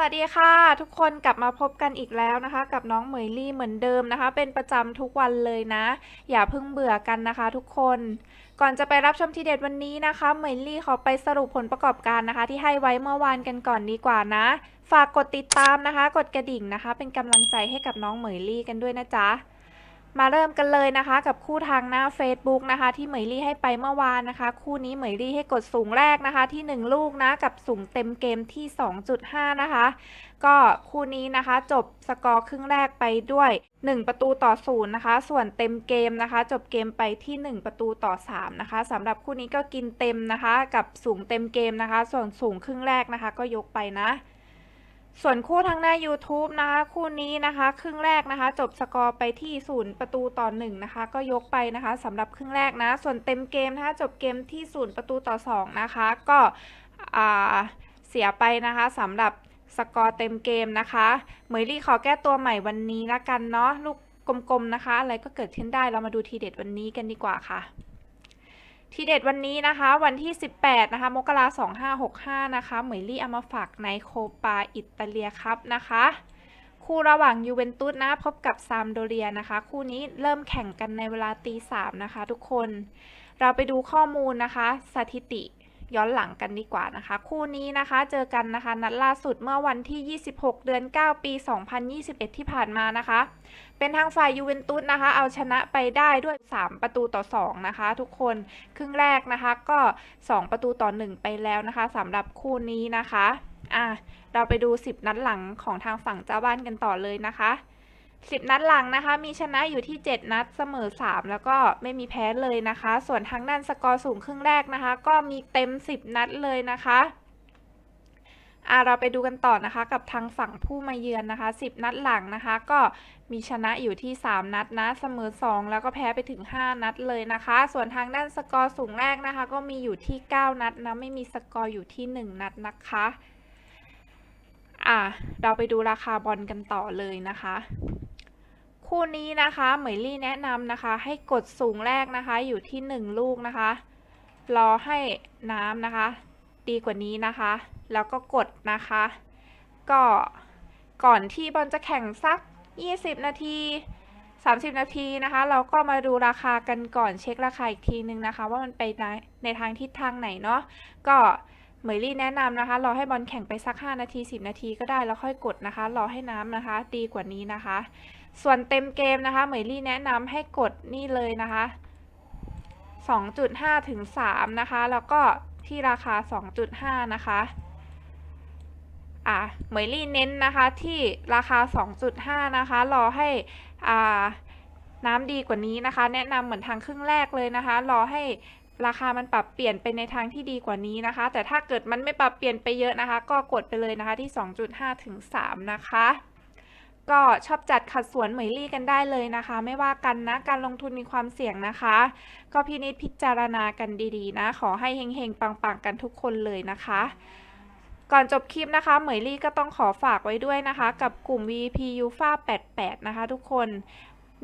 วัสดีค่ะ ทุกคนกลับมาพบกันอีกแล้วนะคะ กับน้องเหมยลี่เหมือนเดิมนะคะ เป็นประจำทุกวันเลยนะ อย่าเพิ่งเบื่อกันนะคะทุกคนก่อนจะไปรับชมทีเด็ดวันนี้นะคะเหมยลี่ขอไปสรุปผลประกอบการนะคะ ที่ให้ไว้เมื่อวานกันก่อนดีกว่านะ ฝากกดติดตามนะคะ กดกระดิ่งนะคะ เป็นกำลังใจให้กับน้องเหมยลี่กันด้วยนะจ๊ะ มาเริ่มกันเลยนะคะกับคู่ทางหน้า Facebook นะคะที่เหมยลี่ให้ไปเมื่อวานนะคะ คู่นี้เหมยลี่ให้กดสูงแรกนะคะที่ 1 ลูกนะกับสูงเต็มเกมที่ 2.5 นะคะ ก็คู่นี้นะคะจบสกอร์ครึ่งแรกไปด้วย 1 ประตูต่อศูนย์นะคะ ส่วนเต็มเกมนะคะ จบเกมไปที่ 1 ประตูต่อ 3 นะคะสำหรับคู่นี้ก็กินเต็มนะคะ กับสูงเต็มเกมนะคะ ส่วนสูงครึ่งแรกนะคะ ก็ยกไปนะ ส่วนคู่ทางหน้า YouTube นะคะคู่นี้นะคะครึ่งแรกนะคะ จบสกอร์ไปที่ศูนย์ประตูต่อหนึ่งนะคะ ก็ยกไปนะคะสำหรับครึ่งแรกนะ ส่วนเต็มเกมนะคะ จบเกมที่ศูนย์ประตูต่อสองนะคะ ก็เสียไปนะคะสำหรับสกอร์เต็มเกมนะคะเหมยลี่ขอแก้ตัวใหม่วันนี้ละกันเนาะลูกกลมๆนะคะ อะไรก็เกิดขึ้นได้เรามาดูทีเด็ดวันนี้กันดีกว่าค่ะ ทีเด็ดวันนี้นะคะวันที่ 18 นะคะ มกราสองห้าหกห้านะคะเหมยลี่เอามาฝากในโคปาอิตาเลียครับนะคะ คู่ระหว่างยูเวนตุสนะพบกับซามโดเรียนะคะ คู่นี้เริ่มแข่งกันในเวลาตีสามนะคะ ทุกคน เราไปดูข้อมูลนะคะ สถิติ ย้อนหลังกันดีกว่านะคะ คู่นี้นะคะเจอกันนะคะ นัดล่าสุดเมื่อวันที่ 26 เดือน 9 ปี 2021 ที่ผ่านมานะคะ เป็นทางฝ่ายยูเวนตุสนะคะ เอาชนะไปได้ด้วย 3 ประตูต่อ 2 นะคะ ทุกคนครึ่งแรกนะคะก็ 2 ประตูต่อ 1 ไปแล้วนะคะสำหรับคู่นี้นะคะอะเราไปดู 10 นัดหลังของทางฝั่งเจ้าบ้านกันต่อเลยนะคะ 10 นัดหลังนะคะ มีชนะอยู่ที่ 7 นัดเสมอ 3 แล้วก็ไม่มีแพ้เลยนะคะ ส่วนทางด้านสกอร์สูงครึ่งแรกนะคะ ก็มีเต็ม 10 นัดเลยนะคะอะเราไปดูกันต่อนะคะ กับทางฝั่งผู้มาเยือนนะคะ 10 นัดหลังนะคะ ก็มีชนะอยู่ที่ 3 นัดนะ เสมอ 2 แล้วก็แพ้ไปถึง 5 นัดเลยนะคะ ส่วนทางด้านสกอร์สูงแรกนะคะ ก็มีอยู่ที่ 9 นัดนะ ไม่มีสกอร์อยู่ที่ 1 นัดนะคะอะเราไปดูราคาบอลกันต่อเลยนะคะ คู่นี้นะคะเหมยลี่แนะนำนะคะ ให้กดสูงแรกนะคะอยู่ที่ 1 ลูกนะคะ รอให้น้ำนะคะ ดีกว่านี้นะคะ แล้วก็กดนะคะ ก็ก่อนที่บอลจะแข่งสัก 20 นาที 30 นาทีนะคะ เราก็มาดูราคากันก่อนเช็คราคาอีกทีนึงนะคะ ว่ามันไปในในทางทิศทางไหนเนาะก็เหมยลี่แนะนำนะคะรอให้บอลแข่งไปสัก 5 นาที 10 นาทีก็ได้แล้วค่อยกดนะคะ รอให้น้ำนะคะ ดีกว่านี้นะคะ ส่วนเต็มเกมนะคะเหมยลี่แนะนำให้กดนี่เลยนะคะ 2.5 ถึง 3 นะคะ แล้วก็ที่ราคา 2.5 นะคะ อะเหมยลี่เน้นนะคะที่ราคา 2.5 นะคะ รอให้อ่าน้ำดีกว่านี้นะคะ แนะนำเหมือนทางครึ่งแรกเลยนะคะ รอให้ราคามันปรับเปลี่ยนไปในทางที่ดีกว่านี้นะคะ แต่ถ้าเกิดมันไม่ปรับเปลี่ยนไปเยอะนะคะ ก็กดไปเลยนะคะที่ 2.5 ถึง 3 นะคะ ก็ชอบจัดขัดสวนเหมยลี่กันได้เลยนะคะ ไม่ว่ากันนะ การลงทุนมีความเสี่ยงนะคะ ก็พินิจพิจารณากันดีๆ นะ ขอให้เฮงๆ ปังๆ กันทุกคนเลยนะคะก่อนจบคลิปนะคะ เหมยลี่ก็ต้องขอฝากไว้ด้วยนะคะ กับกลุ่ม VP UFA 88 นะคะทุกคน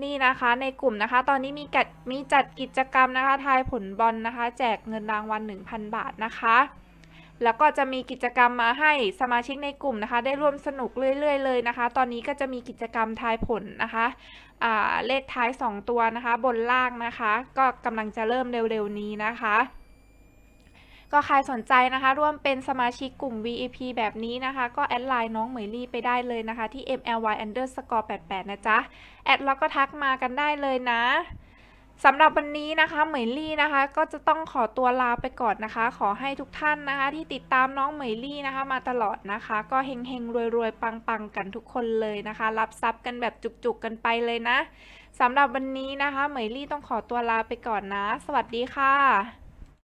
นี่นะคะในกลุ่มนะคะ ตอนนี้มีกัดมีจัดกิจกรรมนะคะ ทายผลบอลนะคะ แจกเงินรางวัล 1,000 บาทนะคะ แล้วก็จะมีกิจกรรมมาให้สมาชิกในกลุ่มนะคะ ได้ร่วมสนุกเรื่อยๆเลยนะคะ ตอนนี้ก็จะมีกิจกรรมทายผลนะคะเลขท้าย 2 ตัวนะคะ บนล่างนะคะ ก็กำลังจะเริ่มเร็วๆนี้นะคะก็ใครสนใจนะคะ ร่วมเป็นสมาชิกกลุ่ม VIP แบบนี้นะคะ ก็แอดไลน์น้องเหมยลี่ไปได้เลยนะคะ ที่ MLY underscore 88นะจ๊ะ แอดแล้วก็ทักมากันได้เลยนะ สำหรับวันนี้นะคะเหมยลี่นะคะ ก็จะต้องขอตัวลาไปก่อนนะคะ ขอให้ทุกท่านนะคะ ที่ติดตามน้องเหมยลี่นะคะ มาตลอดนะคะ ก็เฮงเฮงรวยรวยปังปังกันทุกคนเลยนะคะ รับทรัพย์กันแบบจุกๆกันไปเลยนะสำหรับวันนี้นะคะเหมยลี่ต้องขอตัวลาไปก่อนนะ สวัสดีค่ะ